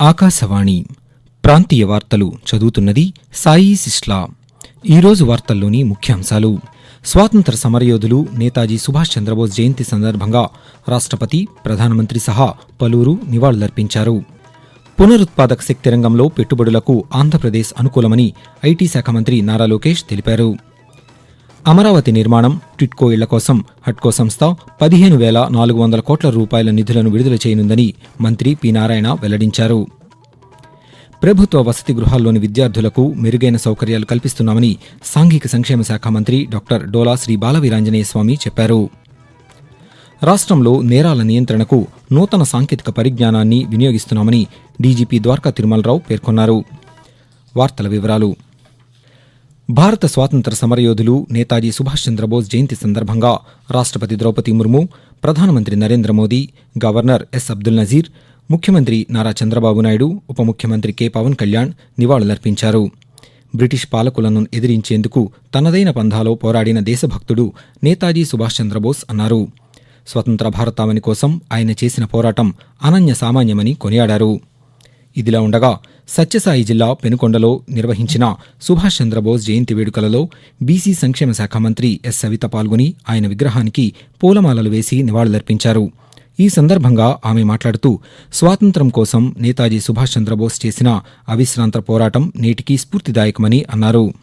ఆకాశవాణి ప్రాంతీయ వార్తలు చదువుతున్నది సాయి సిస్లా. ఈరోజు వార్తల్లోని ముఖ్యాంశాలు. స్వాతంత్ర సమరయోధులు నేతాజీ సుభాష్ చంద్రబోస్ జయంతి సందర్భంగా రాష్ట్రపతి ప్రధానమంత్రి సహా పలువురు నివాళులర్పించారు. పునరుత్పాదక శక్తి రంగంలో పెట్టుబడులకు ఆంధ్రప్రదేశ్ అనుకూలమని ఐటీ శాఖ మంత్రి నారా లోకేష్ తెలిపారు. అమరావతి నిర్మాణం టిట్కో ఇళ్ళ కోసం హట్కో సంస్థ పదిహేను వేల నాలుగు వందల కోట్ల రూపాయల నిధులను విడుదల చేయనుందని మంత్రి పి నారాయణ వెల్లడించారు. ప్రభుత్వ వసతి గృహాల్లోని విద్యార్థులకు మెరుగైన సౌకర్యాలు కల్పిస్తున్నామని సాంఘిక సంక్షేమ శాఖ మంత్రి డాక్టర్ డోలా శ్రీ బాలవీరాంజనేయ స్వామి చెప్పారు. రాష్ట్రంలో నేరాల నియంత్రణకు నూతన సాంకేతిక పరిజ్ఞానాన్ని వినియోగిస్తున్నామని డీజీపీ ద్వారకా తిరుమలరావు పేర్కొన్నారు. వార్తల వివరాలు భారత స్వాతంత్ర సమరయోధులు నేతాజీ సుభాష్ చంద్రబోస్ జయంతి సందర్భంగా రాష్ట్రపతి ద్రౌపది ముర్ము ప్రధానమంత్రి నరేంద్ర మోదీ గవర్నర్ ఎస్ అబ్దుల్ నజీర్ ముఖ్యమంత్రి నారా చంద్రబాబు నాయుడు ఉప ముఖ్యమంత్రి కె పవన్ కళ్యాణ్ నివాళులర్పించారు. బ్రిటిష్ పాలకులను ఎదిరించేందుకు తనదైన పంధాలో పోరాడిన దేశభక్తుడు నేతాజీ సుభాష్ చంద్రబోస్ అన్నారు. స్వతంత్ర భారతావని కోసం ఆయన చేసిన పోరాటం అనన్య సామాన్యమని కొనియాడారు. ఇదిలా ఉండగా సత్యసాయి జిల్లా పెనుకొండలో నిర్వహించిన సుభాష్ చంద్రబోస్ జయంతి వేడుకలలో బీసీ సంక్షేమ శాఖ మంత్రి ఎస్ సవిత పాల్గొని ఆయన విగ్రహానికి పూలమాలలు వేసి నివాళులర్పించారు. ఈ సందర్భంగా ఆమె మాట్లాడుతూ స్వాతంత్ర్యం కోసం నేతాజీ సుభాష్ చంద్రబోస్ చేసిన అవిశ్రాంత పోరాటం నేటికీ స్ఫూర్తిదాయకమని అన్నారు.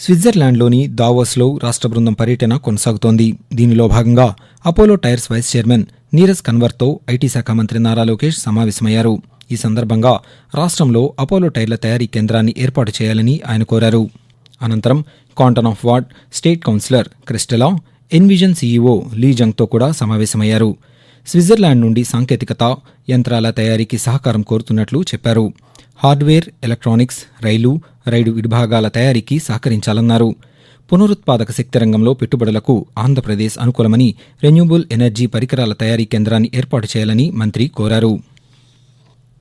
స్విట్జర్లాండ్లోని దావోస్లో రాష్ట్ర బృందం పర్యటన కొనసాగుతోంది. దీనిలో భాగంగా Apollo tyres vice chairman Neeraj కన్వర్తో IT శాఖ మంత్రి నారా లోకేష్ సమావేశమయ్యారు. ఈ సందర్భంగా రాష్ట్రంలో అపోలో టైర్ల తయారీ కేంద్రాన్ని ఏర్పాటు చేయాలని ఆయన కోరారు. అనంతరం canton of Vaud state councillor Christela Envision CEO లీజంగ్తో కూడా సమావేశమయ్యారు. స్విట్జర్లాండ్ నుండి సాంకేతికత యంత్రాల తయారీకి సహకారం కోరుతున్నట్లు చెప్పారు. హార్డ్వేర్ ఎలక్ట్రానిక్స్ రైలు రైలు విభాగాల తయారీకి సహకరించాలన్నారు. పునరుత్పాదక శక్తి రంగంలో పెట్టుబడులకు ఆంధ్రప్రదేశ్ అనుకూలమని రెన్యూబుల్ ఎనర్జీ పరికరాల తయారీ కేంద్రాన్ని ఏర్పాటు చేయాలని మంత్రి కోరారు.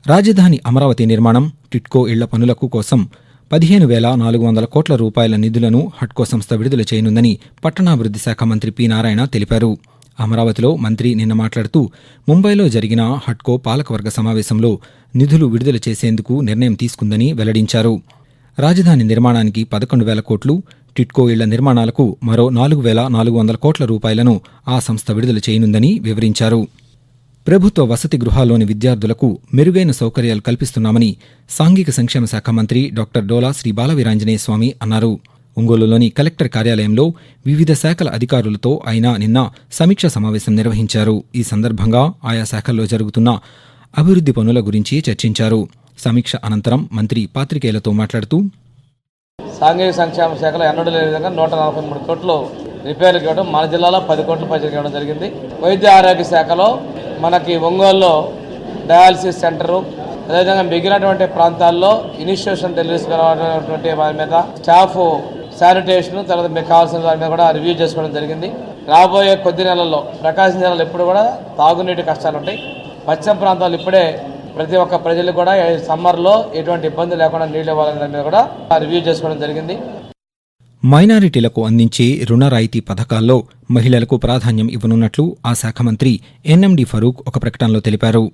రాజధాని అమరావతి నిర్మాణం టిట్కో ఇళ్ళ పనులకు కోసం పదిహేను వేల నాలుగు వందల కోట్ల రూపాయల నిధులను హట్కో సంస్థ విడుదల చేయనుందని పట్టణాభివృద్ధి శాఖ మంత్రి పి నారాయణ తెలిపారు. అమరావతిలో మంత్రి నిన్న మాట్లాడుతూ ముంబైలో జరిగిన హట్కో పాలకవర్గ సమావేశంలో నిధులు విడుదల చేసేందుకు నిర్ణయం తీసుకుందని వెల్లడించారు. రాజధాని నిర్మాణానికి పదకొండు వేల కోట్లు టిట్కో ఇళ్ళ నిర్మాణాలకు మరో నాలుగు వేల నాలుగు వందల కోట్ల రూపాయలను ఆ సంస్థ విడుదల చేయనుందని వివరించారు. ప్రభుత్వ వసతి గృహాల్లోని విద్యార్థులకు మెరుగైన సౌకర్యాలు కల్పిస్తున్నామని సాంఘిక సంక్షేమ శాఖ మంత్రి డాక్టర్ డోలా శ్రీ బాలవీరాంజనేయ స్వామి అన్నారు. ఒంగోలులోని కలెక్టర్ కార్యాలయంలో వివిధ శాఖల అధికారులతో ఆయన నిన్న సమీక్ష సమావేశం నిర్వహించారు. ఈ సందర్భంగా ఆయా శాఖల్లో జరుగుతున్న అభివృద్ధి పనుల గురించి చర్చించారు. సమీక్ష అనంతరం మంత్రి పాత్రికేయులతో మాట్లాడుతూ సాంఘిక సంక్షేమ శాఖలో ఎన్నడూ లేని విధంగా నూట నలభై మూడు కోట్లు రిపేర్లకు ఇవ్వడం మన జిల్లాలో పది కోట్ల పైసలు ఇవ్వడం జరిగింది. వైద్య ఆరోగ్య శాఖలో మనకి ఒంగోలులో డయాలసిస్ సెంటరు అదేవిధంగా మిగిలినటువంటి ప్రాంతాల్లో ఇనిషియేషన్ డెలివరీస్ కావాలనేటువంటి వారి మీద స్టాఫ్ శానిటేషన్ తర్వాత మీకు కావాల్సిన వారి మీద కూడా రివ్యూ చేసుకోవడం జరిగింది. రాబోయే కొద్ది నెలల్లో ప్రకాశం జిల్లాలో ఇప్పుడు కూడా తాగునీటి కష్టాలు ఉంటాయి పశ్చిమ ప్రాంతాలు ఇప్పుడే ప్రతి ఒక్క ప్రజలు కూడా సమ్మర్లో ఎటువంటి ఇబ్బంది లేకుండా నీళ్ళు ఇవ్వాలనే దాని మీద కూడా రివ్యూ చేసుకోవడం జరిగింది. మైనారిటీలకు అందించే రుణ రాయితీ పథకాల్లో మహిళలకు ప్రాధాన్యం ఇవ్వనున్నట్లు ఆ శాఖ మంత్రి ఎన్ఎండి ఫరూక్ ఒక ప్రకటనలో తెలిపారు.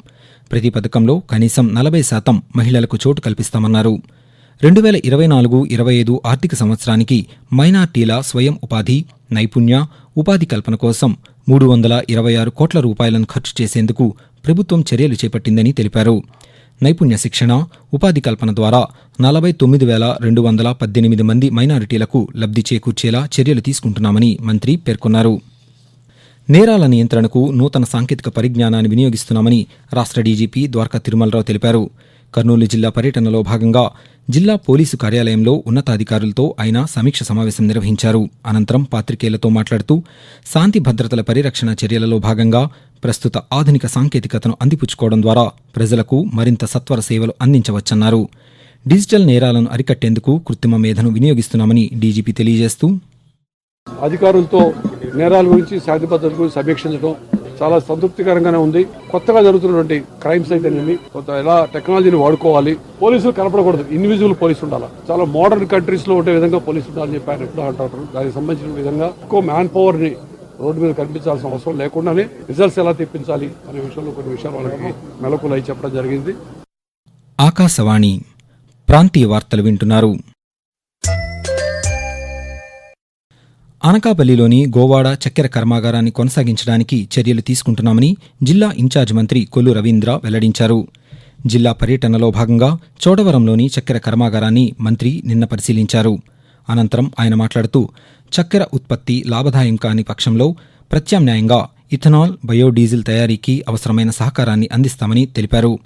ప్రతి పథకంలో కనీసం నలభై శాతం మహిళలకు చోటు కల్పిస్తామన్నారు. రెండు వేల ఇరవై నాలుగు ఇరవై ఐదు ఆర్థిక సంవత్సరానికి మైనార్టీల స్వయం ఉపాధి నైపుణ్య ఉపాధి కల్పన కోసం మూడు వందల ఇరవై ఆరు కోట్ల రూపాయలను ఖర్చు చేసేందుకు ప్రభుత్వం చర్యలు చేపట్టిందని తెలిపారు. నైపుణ్య శిక్షణ ఉపాధి కల్పన ద్వారా నలభై తొమ్మిది వేల రెండు వందల పద్దెనిమిది మంది మైనారిటీలకు లబ్ధి చేకూర్చేలా చర్యలు తీసుకుంటున్నామని మంత్రి పేర్కొన్నారు. నేరాల నియంత్రణకు నూతన సాంకేతిక పరిజ్ఞానాన్ని వినియోగిస్తున్నామని రాష్ట్ర డీజీపీ ద్వారకా తిరుమలరావు తెలిపారు. కర్నూలు జిల్లా పర్యటనలో భాగంగా జిల్లా పోలీసు కార్యాలయంలో ఉన్నతాధికారులతో ఆయన సమీక్ష సమావేశం నిర్వహించారు. అనంతరం పాత్రికేయులతో మాట్లాడుతూ శాంతి భద్రతల పరిరక్షణ చర్యలలో భాగంగా ప్రస్తుత ఆధునిక సాంకేతికతను అందిపుచ్చుకోవడం ద్వారా ప్రజలకు మరింత సత్వర సేవలు అందించవచ్చన్నారు. డిజిటల్ నేరాలను అరికట్టేందుకు కృత్రిమ మేధను వినియోగిస్తున్నామని డీజీపీ తెలియజేస్తూ అధికారులతో నేరాల గురించి శాంతి భద్రతల గురించి సమీక్షించడం చాలా సంతృప్తికరంగానే ఉంది. కొత్తగా జరుగుతున్నటువంటి క్రైమ్స్ అయితేనేమి కొంత ఎలా టెక్నాలజీని వాడుకోవాలి. పోలీసులు కనపడకూడదు. ఇండివిజువల్ పోలీసు ఉండాలి. చాలా మోడర్న్ కంట్రీస్లో ఉండే విధంగా పోలీసు ఉండాలని చెప్పి ఆయన అంటారు. దానికి సంబంధించిన విధంగా ఎక్కువ మ్యాన్ పవర్ని రోడ్డు మీద కనిపించాల్సిన అవసరం లేకుండానే రిజల్ట్స్ ఎలా తెప్పించాలి అనే విషయంలో కొన్ని విషయాలు వాళ్ళకి మెలకులు అయి చెప్పడం జరిగింది. ఆకాశవాణి ప్రాంతీయ వార్తలు వింటున్నారు. అనకాపల్లిలోని గోవాడ చక్కెర కర్మాగారాన్ని కొనసాగించడానికి చర్యలు తీసుకుంటున్నామని జిల్లా ఇన్ఛార్జ్ మంత్రి కొల్లు రవీంద్ర వెల్లడించారు. జిల్లా పర్యటనలో భాగంగా చోడవరంలోని చక్కెర కర్మాగారాన్ని మంత్రి నిన్న పరిశీలించారు. అనంతరం ఆయన మాట్లాడుతూ చక్కెర ఉత్పత్తి లాభదాయం కాని పక్షంలో ప్రత్యామ్నాయంగా ఇథనాల్ బయోడీజిల్ తయారీకి అవసరమైన సహకారాన్ని అందిస్తామని తెలిపారు.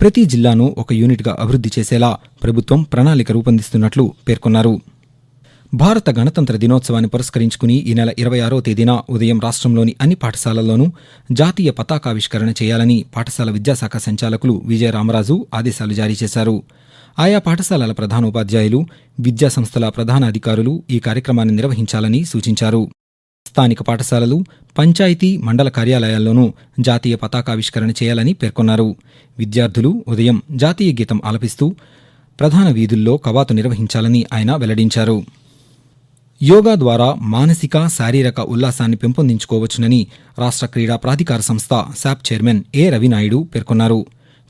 ప్రతి జిల్లాను ఒక యూనిట్గా అభివృద్ధి చేసేలా ప్రభుత్వం ప్రణాళిక రూపొందిస్తున్నట్లు పేర్కొన్నారు. భారత గణతంత్ర దినోత్సవాన్ని పురస్కరించుకుని ఈ నెల ఇరవై ఆరో తేదీన ఉదయం రాష్ట్రంలోని అన్ని పాఠశాలల్లోనూ జాతీయ పతాకావిష్కరణ చేయాలని పాఠశాల విద్యాశాఖ సంచాలకులు విజయ రామరాజు ఆదేశాలు జారీ చేశారు. ఆయా పాఠశాలల ప్రధానోపాధ్యాయులు విద్యాసంస్థల ప్రధాన అధికారులు ఈ కార్యక్రమాన్ని నిర్వహించాలని సూచించారు. స్థానిక పాఠశాలలు పంచాయతీ మండల కార్యాలయాల్లోనూ జాతీయ పతాకావిష్కరణ చేయాలని పేర్కొన్నారు. విద్యార్థులు ఉదయం జాతీయ గీతం ఆలపిస్తూ ప్రధాన వీధుల్లో కవాతు నిర్వహించాలని ఆయన వెల్లడించారు. యోగా ద్వారా మానసిక శారీరక ఉల్లాసాన్ని పెంపొందించుకోవచ్చునని రాష్ట్ర క్రీడా ప్రాధికార సంస్థ శాప్ చైర్మన్ ఏ రవినాయుడు పేర్కొన్నారు.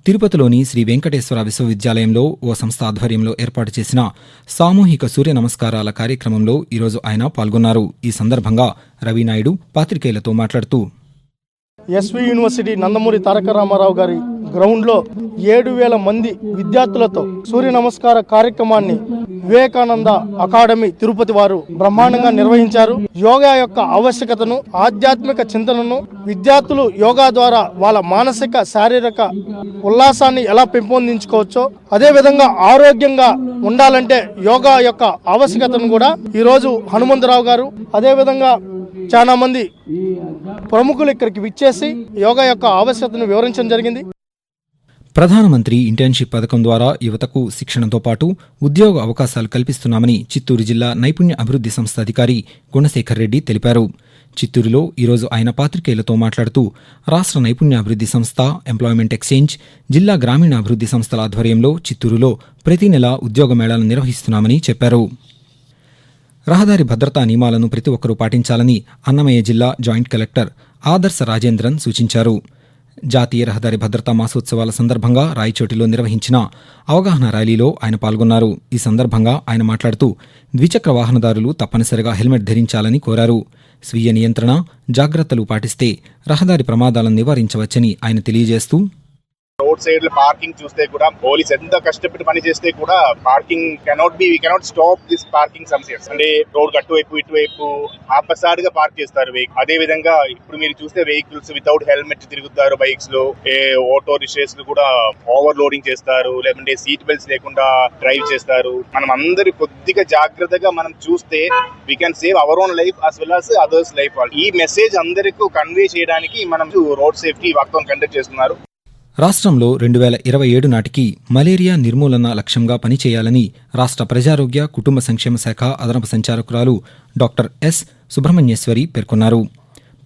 తిరుపతిలోని శ్రీ వెంకటేశ్వర విశ్వవిద్యాలయంలో ఓ సంస్థ ఆధ్వర్యంలో ఏర్పాటు చేసిన సామూహిక సూర్య నమస్కారాల కార్యక్రమంలో ఈరోజు ఆయన పాల్గొన్నారు. ఈ సందర్భంగా రవినాయుడు పాత్రికేయులతో మాట్లాడుతూ ఎస్వి యూనివర్సిటీ నందమూరి తారక రామారావు గారి గ్రౌండ్లో ఏడు వేల మంది విద్యార్థులతో సూర్య నమస్కార కార్యక్రమాన్ని వివేకానంద అకాడమీ తిరుపతి వారు బ్రహ్మాండంగా నిర్వహించారు. యోగా యొక్క ఆవశ్యకతను ఆధ్యాత్మిక చింతనను విద్యార్థులు యోగా ద్వారా వాళ్ళ మానసిక శారీరక ఉల్లాసాన్ని ఎలా పెంపొందించుకోవచ్చో అదేవిధంగా ఆరోగ్యంగా ఉండాలంటే యోగా యొక్క ఆవశ్యకతను కూడా ఈరోజు హనుమంతరావు గారు అదేవిధంగా చాలా మంది ప్రముఖులు ఇక్కడికి విచ్చేసి యోగా యొక్క ఆవశ్యకతను వివరించడం జరిగింది. ప్రధానమంత్రి ఇంటర్న్షిప్ పథకం ద్వారా యువతకు శిక్షణతో పాటు ఉద్యోగ అవకాశాలు కల్పిస్తున్నామని చిత్తూరు జిల్లా నైపుణ్య అభివృద్ధి సంస్థ అధికారి గుణశేఖర్ రెడ్డి తెలిపారు. చిత్తూరులో ఈరోజు ఆయన పాత్రికేయులతో మాట్లాడుతూ రాష్ట్ర నైపుణ్యాభివృద్ధి సంస్థ ఎంప్లాయ్మెంట్ ఎక్స్చేంజ్ జిల్లా గ్రామీణాభివృద్ధి సంస్థల ఆధ్వర్యంలో చిత్తూరులో ప్రతి నెల ఉద్యోగ మేళాలు నిర్వహిస్తున్నామని చెప్పారు. రహదారి భద్రతా నియమాలను ప్రతి ఒక్కరూ పాటించాలని అన్నమయ్య జిల్లా జాయింట్ కలెక్టర్ ఆదర్శ రాజేంద్రన్ సూచించారు. జాతీయ రహదారి భద్రతా మాసోత్సవాల సందర్భంగా రాయచోటిలో నిర్వహించిన అవగాహన ర్యాలీలో ఆయన పాల్గొన్నారు. ఈ సందర్భంగా ఆయన మాట్లాడుతూ ద్విచక్ర వాహనదారులు తప్పనిసరిగా హెల్మెట్ ధరించాలని కోరారు. స్వీయ నియంత్రణ జాగ్రత్తలు పాటిస్తే రహదారి ప్రమాదాలను నివారించవచ్చని ఆయన తెలియజేస్తూ రోడ్ సైడ్ పార్కింగ్ చూస్తే కూడా పోలీస్ ఎంత కష్టపడి పని చేస్తే కూడా parking cannot be cannot stop this parking సమస్యస్. అంటే రోడ్ అటువైపు ఇటువైపు ఆపసారిగా పార్క్ చేస్తారు వెహికల్ అదే విధంగా ఇప్పుడు మీరు చూస్తే వెహికల్స్ వితౌట్ హెల్మెట్ తిరుగుతారు బైక్స్లో ఏ ఆటో రిక్షాస్ కూడా ఓవర్ లోడింగ్ చేస్తారు లేకుంటే సీట్ బెల్ట్స్ లేకుండా డ్రైవ్ చేస్తారు. మనం అందరి కొద్దిగా జాగ్రత్తగా మనం చూస్తే we can save our own life as well as others life ఈ మెసేజ్ అందరికీ కన్వే చేయడానికి మనం రోడ్ సేఫ్టీ వాక్థాన్ కండక్ట్ చేస్తున్నారు. రాష్ట్రంలో రెండు వేల ఇరవై ఏడు నాటికి మలేరియా నిర్మూలన లక్ష్యంగా పనిచేయాలని రాష్ట్ర ప్రజారోగ్య కుటుంబ సంక్షేమ శాఖ అదనపు సంచాలకురాలు డాక్టర్ ఎస్. సుబ్రహ్మణ్యేశ్వరి పేర్కొన్నారు.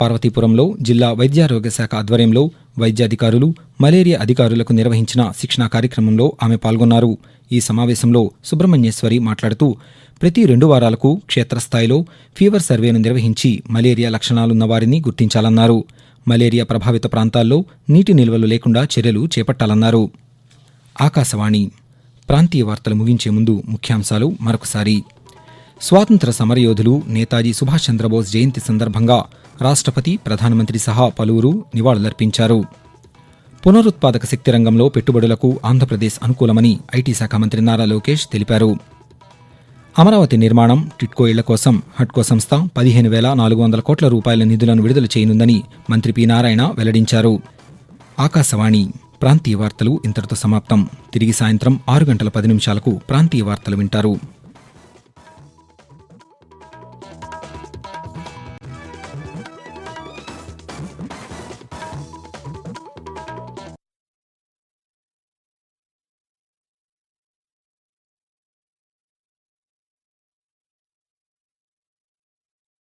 పార్వతీపురంలో జిల్లా వైద్యారోగ్య శాఖ ఆధ్వర్యంలో వైద్యాధికారులు మలేరియా అధికారులకు నిర్వహించిన శిక్షణా కార్యక్రమంలో ఆమె పాల్గొన్నారు. ఈ సమావేశంలో సుబ్రహ్మణ్యేశ్వరి మాట్లాడుతూ ప్రతి రెండు వారాలకు క్షేత్రస్థాయిలో ఫీవర్ సర్వేను నిర్వహించి మలేరియా లక్షణాలున్న వారిని గుర్తించాలన్నారు. మలేరియా ప్రభావిత ప్రాంతాల్లో నీటి నిల్వలు లేకుండా చర్యలు చేపట్టాలన్నారు. ఆకాశవాణి. ప్రాంతీయ వార్తలు ముగించే ముందు ముఖ్యాంశాలు మరొకసారి. స్వాతంత్ర సమరయోధులు నేతాజీ సుభాష్ చంద్రబోస్ జయంతి సందర్భంగా రాష్ట్రపతి ప్రధానమంత్రి సహా పలువురు నివాళులర్పించారు. పునరుత్పాదక శక్తి రంగంలో పెట్టుబడులకు ఆంధ్రప్రదేశ్ అనుకూలమని ఐటీ శాఖ మంత్రి నారా లోకేష్ తెలిపారు. అమరావతి నిర్మాణం టిట్కో ఇళ్ళ కోసం హట్కో సంస్థ పదిహేను వేల నాలుగు వందల కోట్ల రూపాయల నిధులను విడుదల చేయనుందని మంత్రి పి నారాయణ వెల్లడించారు. ఆకాశవాణి ప్రాంతీయ వార్తలు ఇంతటితో సమాప్తం. తిరిగి సాయంత్రం ఆరు గంటల పది నిమిషాలకు ప్రాంతీయ వార్తలు వింటారు.